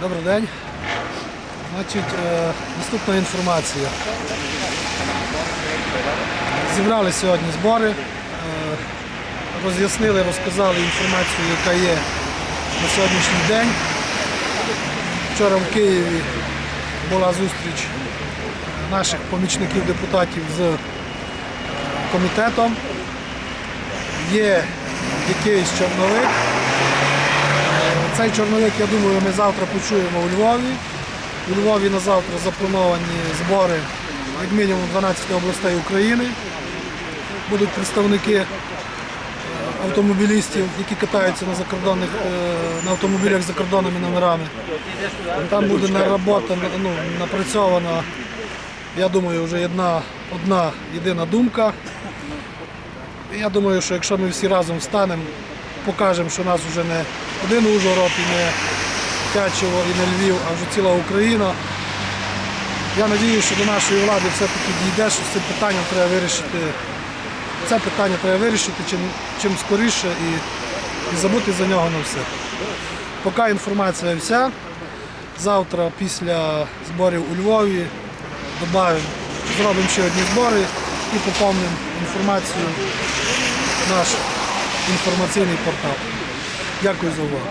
Добрий день. Значить, е, наступна інформація. Зібрали сьогодні збори, е, роз'яснили, розказали інформацію, яка є на сьогоднішній день. Вчора в Києві була зустріч наших помічників депутатів з е, комітетом. Є якийсь чорновик. Цей чорновик, я думаю, ми завтра почуємо у Львові. У Львові на завтра заплановані збори як мінімум 12 областей України. Будуть представники е, автомобілістів, які катаються на закордонних е, на автомобілях з закордонними номерами. Там буде наработана, ну, напрацьована, я думаю, вже одна, одна єдина думка. Я думаю, що якщо ми всі разом встанемо, покажемо, що нас вже не один Ужгород і не Тячево і не Львів, а вже ціла Україна. Я сподіваюся, що до нашої влади все-таки дійде, що з цим питанням треба вирішити. Це питання треба вирішити чим, чим скоріше і, і забути за нього на все. Поки інформація вся. Завтра після зборів у Львові додаємо, зробимо ще одні збори і поповнимо інформацію в наш інформаційний портал. Дякую за увагу.